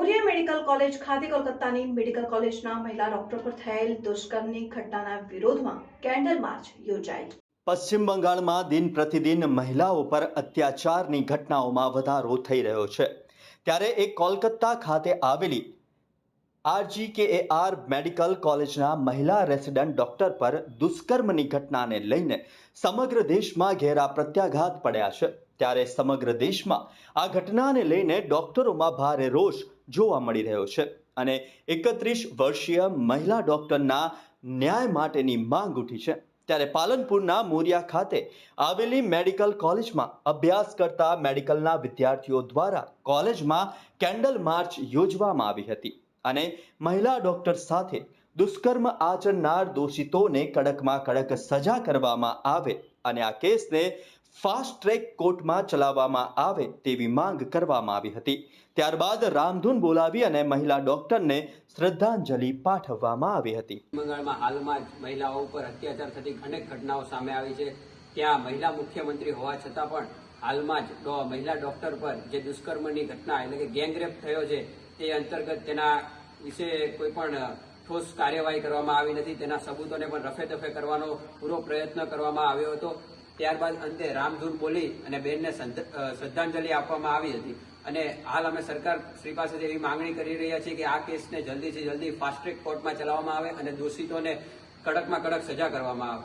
Morya medical college ખાતે કોલકાતાની medical કોલેજના મહિલા ડોક્ટર પર થયેલ દુષ્કર્મની ઘટનાના વિરોધમાં કેન્ડલ માર્ચ યોજાઈ. પશ્ચિમ બંગાળમાં દિન પ્રતિદિન મહિલાઓ પર અત્યાચારની ઘટનાઓમાં વધારો થઈ રહ્યો છે. ત્યારે એક કોલકાતા ખાતે આવેલી આરજીકેએઆર મેડિકલ કોલેજના મહિલા રેસિડન્ટ ડોક્ટર પર દુષ્કર્મની ઘટનાને લઈને સમગ્ર દેશમાં ઘેરા પ્રત્યાઘાત પડ્યા છે. ત્યારે સમગ્ર દેશમાં આ ઘટનાને લઈને ડોક્ટરોમાં ભારે રોષ જોવા મળી રહ્યો છે અને એકત્રીસ વર્ષીય મહિલા ડોક્ટરના ન્યાય માટેની માંગ ઉઠી છે. ત્યારે પાલનપુરના મોરિયા ખાતે આવેલી મેડિકલ કોલેજમાં અભ્યાસ કરતા મેડિકલના વિદ્યાર્થીઓ દ્વારા કોલેજમાં કેન્ડલ માર્ચ યોજવામાં આવી હતી અને મહિલા ડોક્ટર સાથે દુષ્કર્મ આચરનાર દોષિતોને કડકમાં કડક સજા કરવામાં આવે અને આ કેસને ફાસ્ટ ટ્રેક કોર્ટમાં ચલાવવામાં આવે તેવી માંગ કરવામાં આવી હતી. ત્યારબાદ રામધૂન બોલાવી અને મહિલા ડોક્ટરને શ્રદ્ધાંજલિ પાઠવવામાં આવી હતી. બંગાળમાં હાલમાં જ મહિલાઓ ઉપર અત્યાચાર થતી અનેક ઘટનાઓ સામે આવી છે. ત્યાં મહિલા મુખ્યમંત્રી હોવા છતાં પણ હાલમાં જ મહિલા ડોક્ટર પર જે દુષ્કર્મની ઘટના એટલે કે ગેંગરેપ થયો છે, તે અંતર્ગત તેના વિશે કોઈ પણ ઠોસ કાર્યવાહી કરવામાં આવી નથી. તેના સબૂતોને પણ રફે દફે કરવાનો પૂરો પ્રયત્ન કરવામાં આવ્યો હતો. ત્યારબાદ અંતે રામધૂન બોલી અને બેનને શ્રદ્ધાંજલિ આપવામાં આવી હતી. અને હાલ અમે સરકાર શ્રી પાસેથી એવી માંગણી કરી રહ્યા છીએ કે આ કેસને જલ્દીથી જલ્દી ફાસ્ટ ટ્રેક કોર્ટમાં ચલાવવામાં આવે અને દોષિતોને કડકમાં કડક સજા કરવામાં આવે.